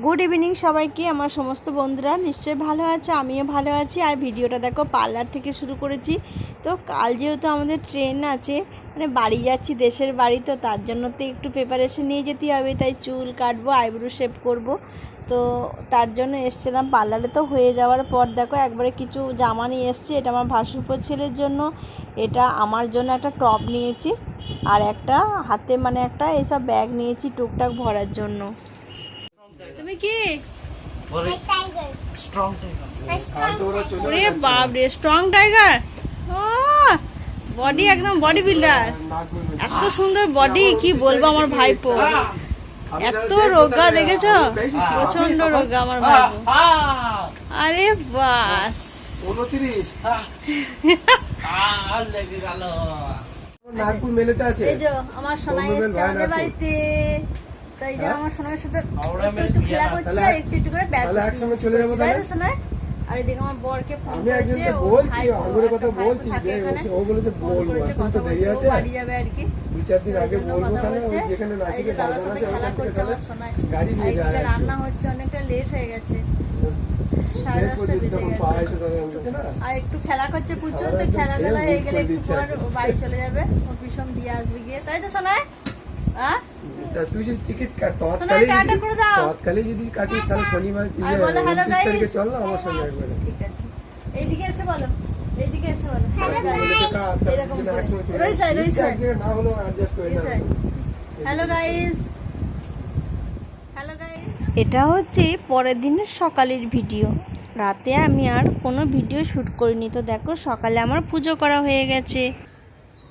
Good evening সবাইকে, আমার সমস্ত বন্ধুরা নিশ্চয়ই ভালো আছে, আমিও ভালো আছি। আর ভিডিওটা দেখো পার্লার থেকে শুরু করেছি। তো কাল যেহেতু আমাদের ট্রেন আছে মানে বাড়ি যাচ্ছি, দেশের বাড়ি, তো তার জন্য তো একটু প্রিপারেশন নিয়ে যেতে হবে। তাই চুল কাটবো আইব্রো শেপ করব। তো তার জন্য এসছিলাম পার্লারে তো হয়ে যাওয়ার পর দেখো, একবারে কিছু জামা নিয়ে এসছি। এটা আমার ভাসুরপো ছেলের জন্য, এটা আমার জন্য একটা টপ নিয়েছি। আর একটা হাতে মানে একটা এসব ব্যাগ নিয়েছি টুকটাক ভরার জন্য। তুমি কি? স্ট্রং টাইগার ওরে বাপ রে স্ট্রং টাইগার ও বডি একদম বডি বিল্ডার এত সুন্দর বডি কি বলব আমার ভাইপো? এত রোগা দেখেছ? প্রচণ্ড রোগা আমার ভাইপো। আরে বাস। উনত্রিশ। আর যে আমার সোনাই এসছে আমাদের বাড়িতে। তাই যে আমার সোনাইয়ের সাথে একটু খেলা করছে তাহলে আর একটু একটু করে ব্যাগ তাহলে একসঙ্গে চলে যাব তাই তো তাহলে? সোনাই আর এদিকে আমার বরকে ফোন করেছে ও বলছি ভাইপো, কথা বলছি থাকে যে এখানে। ও বলেছে বলব। করেছে এখন কথা তো দেরি আছে। বাড়ি যাবে আর কি। দু চার দিন আগে বলব কথা তাহলে বলছে। যেখানে এই যে নাসিকে দাদা সাথে খেলা করছে আমার গাড়ি নিয়ে যায়। রান্না হচ্ছে অনেকটা লেট হয়ে গেছে। আর একটু খেলা করছে পুচো তো সারা একদম খেলা খেয়ে টেলা হয়ে গেলে একটু পর বাড়ি চলে যাবে। ভীষণ দিয়ে আসবে গিয়ে। তাই তো হ্যাঁ তা তুই যদি টিকিট টাটা তৎকালে যদি কাটিস তাহলে শনিবার উনত্রিশ তারিখে চল না আমার সঙ্গে একবারে। ঠিক আছে। এইদিকে এসে বলো এইদিকে এসে এরকম না করে। হ্যালো গাইস হ্যালো গাইস এটা হচ্ছে পরের দিনের সকালের ভিডিও। রাতে আমি আর কোনো ভিডিও শ্যুট করিনি। তো দেখো সকালে আমার পুজো করা হয়ে গেছে।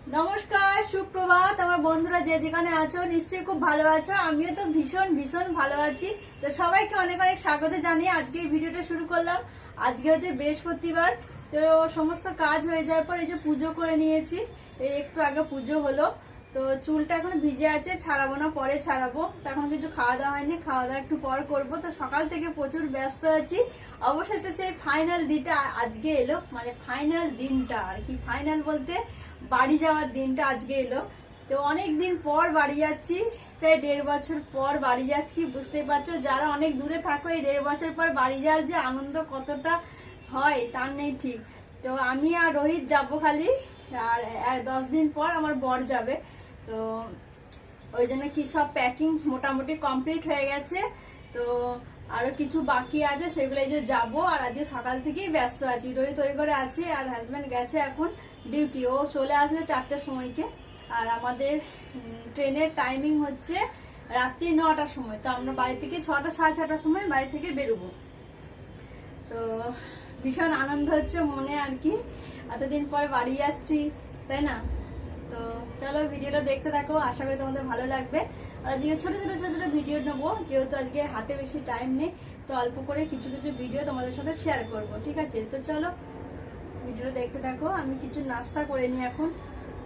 নমস্কার, সুপ্রভাত। আমার বন্ধুরা যে যেখানে আছো, নিশ্চয়ই খুব ভালো আছো। আমিও তো ভীষণ ভীষণ ভালো আছি। তো সবাইকে অনেক অনেক স্বাগত জানিয়ে আজকে এই ভিডিওটা শুরু করলাম। আজকে হচ্ছে বৃহস্পতিবার। তো সমস্ত কাজ হয়ে যাওয়ার পর এই যে পুজো করে নিয়েছি। এই একটু আগে পুজো হলো। তো চুলটা এখন ভিজে আছে, ছাড়াবো না, পরে ছাড়াবো। তো এখন কিছু খাওয়া দাওয়া হয়নি, খাওয়া দাওয়া একটু পর করব। তো সকাল থেকে প্রচুর ব্যস্ত আছি। অবশেষে সেই ফাইনাল দিনটা আজকে এলো মানে ফাইনাল দিনটা, আর কি ফাইনাল বলতে বাড়ি যাওয়ার দিনটা আজকে এলো। তো অনেক দিন পর বাড়ি যাচ্ছি, প্রায় দেড় বছর পর বাড়ি যাচ্ছি, বুঝতেই পারছ। যারা অনেক দূরে থাকো, এই দেড় বছর পর বাড়ি যাওয়ার যে আনন্দ কতটা হয়, তার নেই ঠিক। তো আমি আর রোহিত যাব খালি আর দশ দিন পর আমার বর যাবে। তো ওই জন্য কি সব প্যাকিং মোটামুটি কমপ্লিট হয়ে গেছে। তো আরও কিছু বাকি আছে সেগুলো যে যাব। আর আজকে সকাল থেকেই ব্যস্ত আছি, রোহিত ওই করে আছে আর হাজব্যান্ড গেছে এখন ডিউটি ও চলে আসবে চারটের সময়কে। আর আমাদের ট্রেনের টাইমিং হচ্ছে রাত্রি নটার সময়। তো আমরা বাড়ি থেকে ছটা, সাড়ে ছটার সময় বাড়ি থেকে বেরোবো। তো ভীষণ আনন্দ হচ্ছে মনে আর কি। এতদিন পর বাড়ি যাচ্ছি, তাই না? চলো ভিডিওটা দেখতে থাকো আশা করি তোমাদের ভালো লাগবে। আর আজকে ছোট ছোট ছোট ছোট ভিডিও নেব যেহেতু আজকে হাতে বেশি টাইম নেই তো অল্প করে কিছু কিছু ভিডিও তোমাদের সাথে শেয়ার করব ঠিক আছে? তো চলো ভিডিওটা দেখতে থাকো আমি কিছু নাস্তা করে নিই এখন।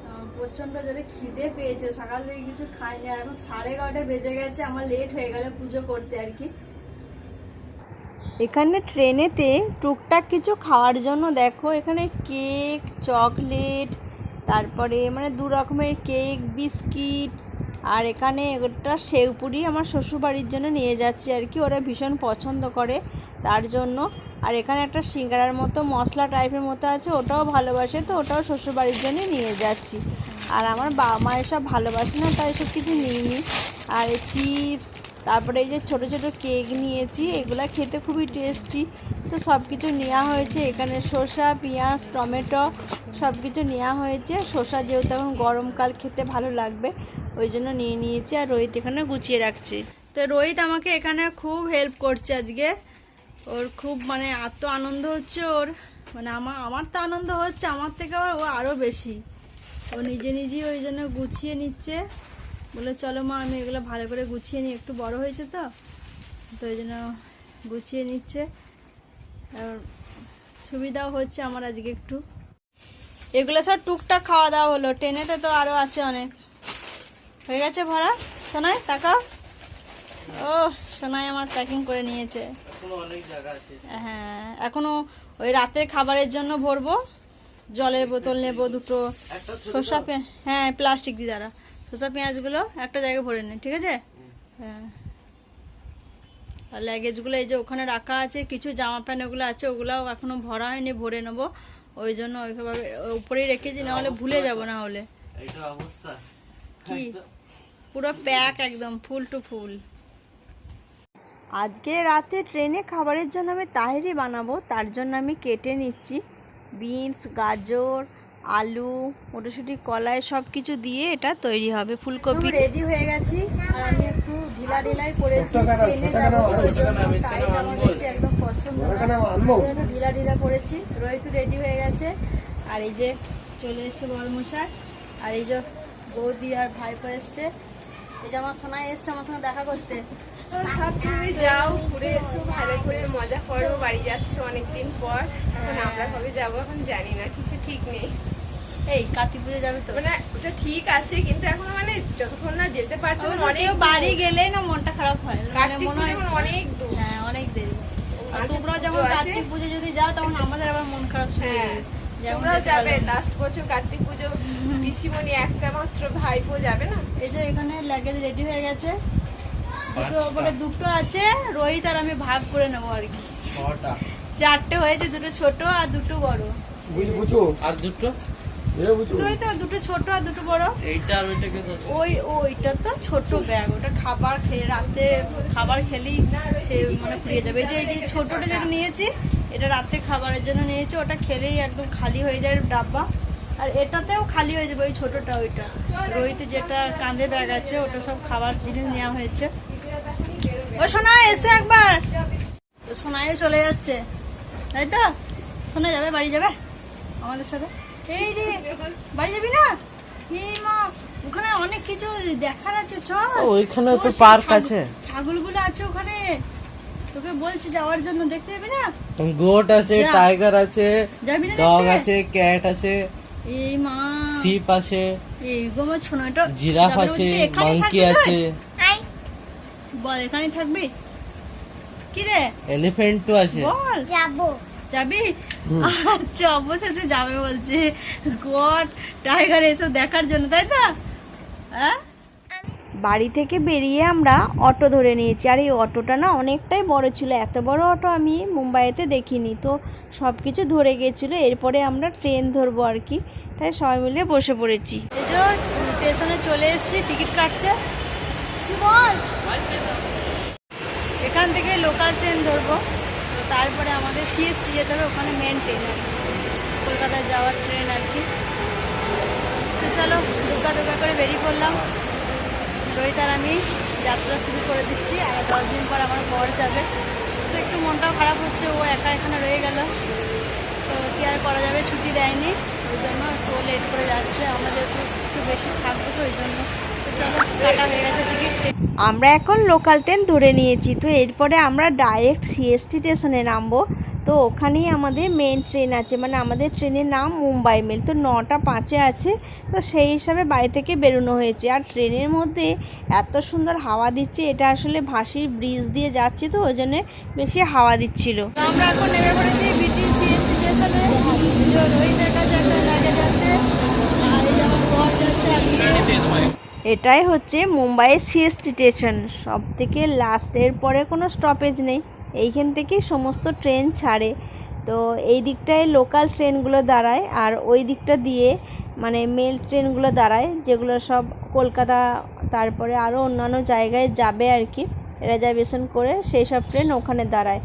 আহ, প্রচণ্ড জোরে খিদে পেয়েছে সকাল থেকে কিছু খাইনি আর এখন সাড়ে এগারোটা বেজে গেছে আমার লেট হয়ে গেল পুজো করতে আর কি। এখানে ট্রেনেতে টুকটাক কিছু খাওয়ার জন্য দেখো এখানে কেক চকলেট তারপরে মানে দু রকমের কেক, বিস্কিট, আর এখানে ওটা সেউপুরি আমার শ্বশুরবাড়ির জন্য নিয়ে যাচ্ছি আর কি। ওরা ভীষণ পছন্দ করে তার জন্য। আর এখানে একটা সিঙ্গারার মতো মশলা টাইপের মতো আছে, ওটাও ভালোবাসে, তো ওটাও শ্বশুরবাড়ির জন্য নিয়ে যাচ্ছি। আর আমার বাবা মা এসব ভালোবাসে না, তাই সব কিছু নিইনি। আর চিপস তারপরে এই যে ছোট ছোট কেক নিয়েছি, এগুলা খেতে খুবই টেস্টি তো সব কিছু নেওয়া হয়েছে, এখানে শসা, পেঁয়াজ, টমেটো সব কিছু নেওয়া হয়েছে। শসা যেহেতু এখন গরমকাল খেতে ভালো লাগবে, ওই জন্য নিয়ে নিয়েছি আর রোহিত এখানে গুছিয়ে রাখছি। তো রোহিত আমাকে এখানে খুব হেল্প করছে আজকে। ওর খুব মানে এত আনন্দ হচ্ছে ওর। মানে আমার আমার তো আনন্দ হচ্ছে, আমার থেকে আবার ও আরও বেশি। ও নিজে নিজেই ওই জন্য গুছিয়ে নিচ্ছে। বলে চলো মা আমি এগুলো ভালো করে গুছিয়ে নিই। একটু বড় হয়েছে তো তো ওই জন্য গুছিয়ে নিচ্ছে। আর সুবিধাও হচ্ছে আমার আজকে একটু। এগুলো সব টুকটাক খাওয়া দাওয়া হলো। ট্রেনেতে তো আরও আছে অনেক। হয়ে গেছে ভরা সোনায় তাকাও। ও সোনাই আমার প্যাকিং করে নিয়েছে। এখনও অনেক জায়গা আছে। হ্যাঁ এখনও ওই রাতের খাবারের জন্য ভরবো। জলের বোতল নেব দুটো শসা হ্যাঁ প্লাস্টিক দিয়ে দাঁড়া। শসা পেঁয়াজগুলো একটা জায়গায় ভরে নে ঠিক আছে? হ্যাঁ। আর লাগেজগুলো এই যে ওখানে রাখা আছে কিছু জামা প্যান্ট ওগুলো আছে ওগুলোও এখনও ভরা হয়নি ভরে নেব। ওই জন্য ওইভাবে উপরেই রেখেছি না হলে ভুলে যাব না হলে। অবস্থা। কি? পুরো প্যাক একদম ফুল টু ফুল। আজকে রাতে ট্রেনে খাবারের জন্য আমি তাহেরি বানাবো তার জন্য আমি কেটে নিচ্ছি। বিনস গাজর আলু মটরশুঁটি কলাই সব কিছু দিয়ে এটা তৈরি হবে ফুলকপি। রেডি হয়ে গেছি। আর আমি একটু ঢিলা ঢিলাই করেছি? একদম পছন্দ ঢিলা ঢিলা করেছি রোহিত রেডি হয়ে গেছে। আর এই যে চলে এসছে বড়মশাই আর এই যে বৌদি আর ভাইপো এসছে। এই যে আমার সোনাই এসছে আমার সঙ্গে দেখা করতে। সব তুমি যাও ঘুরে এসো ভালো করে মজা করো বাড়ি যাচ্ছ অনেকদিন পর। এখন আমরা কবে যাব এখন জানি না কিছু ঠিক নেই। এই কার্তিক পুজো যাবে তো। মানে ওটা ঠিক আছে কিন্তু এখন মানে যতক্ষণ না যেতে পারছ অবশ্য অনেক বাড়ি গেলেই না মনটা খারাপ হয়। মানে কার্তিক পুজো এখন অনেক দূর। হ্যাঁ অনেক দেরি। আর মাঝে যেমন আছে। কার্তিক পুজো যদি যাও তখন আমাদের আবার মন খারাপ হয়ে হ্যাঁ যাবে। তোমরাও যাবে। লাস্ট বছর কার্তিক পুজো পিসিমণি একটা মাত্র ভাইপো যাবে না? এই যে এখানে লাগেজ রেডি হয়ে গেছে। দুটো বলে দুটো আছে রোহিত আর আমি ভাগ করে নেব আর কি। ছটা। চারটে হয়েছে দুটো ছোট আর দুটো বড়। বুঝো? আর দুটো? তুই তো দুটো ছোট আর দুটো বড়। এইটা আর ওইটাকে ওই ওইটা তো ছোট ব্যাগ ওটা খাবার খেয়ে রাতে খাবার খেলেই সে মানে ফুরিয়ে যাবে। এই যে এই যে ছোটটা যেটা নিয়েছি এটা রাতে খাবারের জন্য নিয়েছি ওটা খেলেই একদম খালি হয়ে যায় ডাব্বা। আর এটাতেও খালি হয়ে যাবে ওই ছোটটা ওইটা। রোহিতে যেটা কাঁধে ব্যাগ আছে ওটা সব খাবার জিনিস নেওয়া হয়েছে। ও সোনা এসে একবার। তো সোনাইও চলে যাচ্ছে। তাই তো? শোনা যাবে বাড়ি যাবে আমাদের সাথে? এই রে বাড়ি যাবি না? এই মা ওখানে অনেক কিছু দেখার আছে চল। ওইখানে তো পার্ক আছে। ছাগলগুলো আছে ওখানে। তোকে বলছি যাওয়ার জন্য দেখতে যাবি না? গোট আছে। টাইগার আছে ডগ আছে ক্যাট আছে এই মা। সিপ আছে এই গো মা ছোনাটা জিরাফ আছে মাংকি আছে। বল এখানেই থাকবি? কি রে? এলিফেন্টও আছে। বল। যাব। যাবি? আচ্ছা অবশেষে যাবে বলছে। গড টাইগার এসব দেখার জন্য তাই তো? হ্যাঁ? বাড়ি থেকে বেরিয়ে আমরা অটো ধরে নিয়েছি। আর এই অটোটা না অনেকটাই বড় ছিল। এত বড় অটো আমি মুম্বাইতে দেখিনি। তো সব কিছু ধরে গেছিল। এরপরে আমরা ট্রেন ধরবো আর কি। তাই সবাই মিলে বসে পড়েছি। স্টেশনে চলে এসেছি। টিকিট কাটছে। কি বল? এখান থেকে লোকাল ট্রেন ধরবো। তারপরে আমাদের সিএসটি যেতে হবে, ওখানে মেন ট্রেন আর কি। কলকাতায় যাওয়ার ট্রেন আর কি। তো চলো দুর্গা দুর্গা করে বেরিয়ে পড়লাম। রোহিত আর আমি যাত্রা শুরু করে দিচ্ছি, আর দশ দিন পর আমার বর যাবে। তো একটু মনটাও খারাপ হচ্ছে, ও একা এখানে রয়ে গেল। তো কি আর করা যাবে, ছুটি দেয়নি। ওই জন্য একটু লেট করে যাচ্ছে, আমরা যেহেতু একটু বেশি থাকব তো ওই জন্য। চলো কাটা হয়ে গেছে টিকিট আমরা এখন লোকাল ট্রেন ধরে নিয়েছি তো এরপরে আমরা ডাইরেক্ট সিএসটি স্টেশনে নামবো। তো ওখানেই আমাদের মেন ট্রেন আছে মানে আমাদের ট্রেনের নাম মুম্বাই মেল তো নটা পাঁচে আছে তো সেই হিসাবে বাড়ি থেকে বেরোনো হয়েছে। আর ট্রেনের মধ্যে এত সুন্দর হাওয়া দিচ্ছে এটা আসলে ভাসির ব্রিজ দিয়ে যাচ্ছি তো ওই জন্যে বেশি হাওয়া দিচ্ছিল। আমরা এখন নেমে পড়েছি বিটি সিএসটি স্টেশনে রোহিতের কাছে একটা লাগে যাচ্ছে আর এই যে আমার বর যাচ্ছে এটাই হচ্ছে মুম্বাইয়ের সিএসটি স্টেশন। সব থেকে লাস্টের পরে কোনো স্টপেজ নেই। এইখান থেকেই সমস্ত ট্রেন ছাড়ে। তো এই দিকটায় লোকাল ট্রেনগুলো দাঁড়ায় আর ওই দিকটা দিয়ে মানে মেল ট্রেনগুলো দাঁড়ায়, যেগুলো সব কলকাতা, তারপরে আরও অন্যান্য জায়গায় যাবে আর কি রিজার্ভেশন করে সেই সব ট্রেন ওখানে দাঁড়ায়।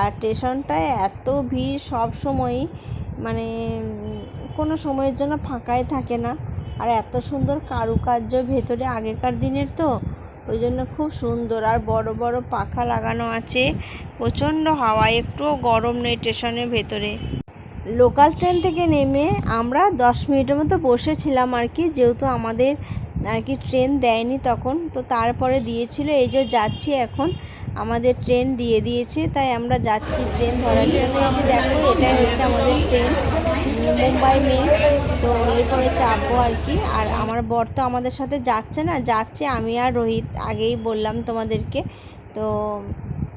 আর স্টেশনটায় এত ভিড় সব সময়ই মানে কোনো সময়ের জন্য ফাঁকাই থাকে না। আর এত সুন্দর কারুকার্য ভেতরে আগেকার দিনের তো, ওই জন্য খুব সুন্দর। আর বড় বড় পাখা লাগানো আছে, প্রচণ্ড হাওয়া, একটুও গরম নেই স্টেশনের ভেতরে। লোকাল ট্রেন থেকে নেমে আমরা দশ মিনিটের মতো বসেছিলাম আর কি, যেহেতু আমাদের আর কি ট্রেন দেয়নি তখন, তো তারপরে দিয়েছিল, এই যে যাচ্ছি এখন, আমাদের ট্রেন দিয়ে দিয়েছে, তাই আমরা যাচ্ছি ট্রেন ধরার জন্য। এই যে দেখো, এটাই হচ্ছে আমাদের ট্রেন। মুম্বাই মেল তো এরপরে চাপবো আর কি। আর আমার বর তো আমাদের সাথে যাচ্ছে না। যাচ্ছে আমি আর রোহিত। আগেই বললাম তোমাদেরকে। তো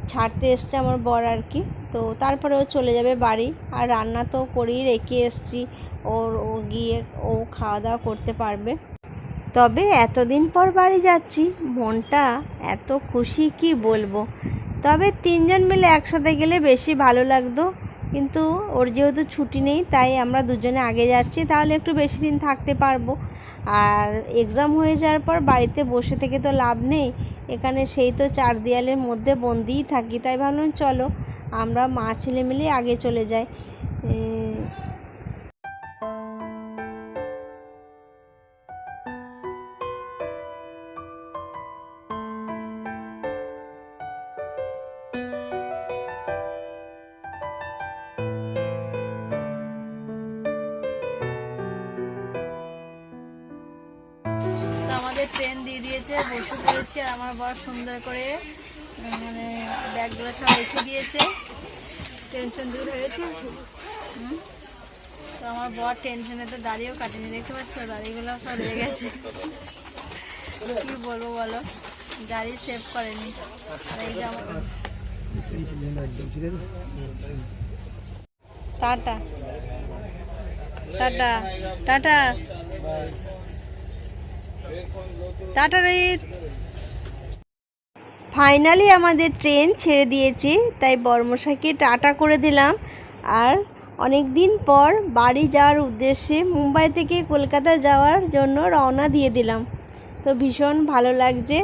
ছাড়তে এসছে আমার বর আর কি। তো তারপরে ও চলে যাবে বাড়ি। আর রান্না তো করেই রেখে এসছি। ওর ও গিয়ে ও খাওয়া দাওয়া করতে পারবে। তবে এতদিন পর বাড়ি যাচ্ছি। মনটা এত খুশি কি বলব। তবে তিনজন মিলে একসাথে গেলে বেশি ভালো লাগতো। কিন্তু ওর যেহেতু ছুটি নেই, তাই আমরা দুজনে আগে যাচ্ছি। তাহলে একটু বেশি দিন থাকতে পারব। আর এক্সাম হয়ে যাওয়ার পর বাড়িতে বসে থেকে তো লাভ নেই। এখানে সেই তো চার দেয়ালের মধ্যে বন্দিই থাকি। তাই ভাবলাম, চলো আমরা মা ছেলে মিলে আগে চলে যাই। ট্রেন দিয়ে দিয়েছে বসে পড়েছি আর আমার বর সুন্দর করে মানে ব্যাগগুলো সব রেখে দিয়েছে। টেনশন দূর হয়েছে। তো আমার বর টেনশনে তো দাঁড়িয়েও কাটেনি, দেখতে পাচ্ছ? দাড়িগুলো সব রয়ে গেছে। কি বলব বলো? গাড়ি সেভ করেনি। Tata. Tata. Tata. Tata Rohit finally আমাদের ট্রেন ছেড়ে দিয়েছে, তাই বর্মশাকে টাটা করে দিলাম। আর অনেক দিন পর বাড়ি যাওয়ার উদ্দেশ্যে মুম্বাই থেকে কলকাতা যাওয়ার জন্য রওনা দিয়ে দিলাম। তো ভীষণ ভালো লাগছে।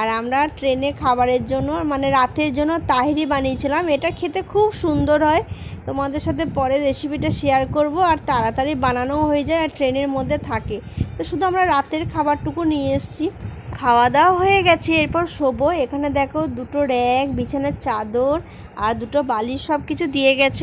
আর আমরা ট্রেনে খাবারের জন্য মানে রাতের জন্য তাহিরি বানিয়েছিলাম। এটা খেতে খুব সুন্দর হয়। তোমাদের সাথে পরে রেসিপিটা শেয়ার করব। আর তাড়াতাড়ি বানানো হয়ে যায় আর ট্রেনের মধ্যে থাকে। তো শুধু আমরা রাতের খাবারটুকু নিয়ে এসেছি। খাওয়া দাওয়া হয়ে গেছে, এরপর শোবো। এখানে দেখো দুটো র্যাক, বিছানার চাদর আর দুটো বালিশ সব কিছু দিয়ে গেছে।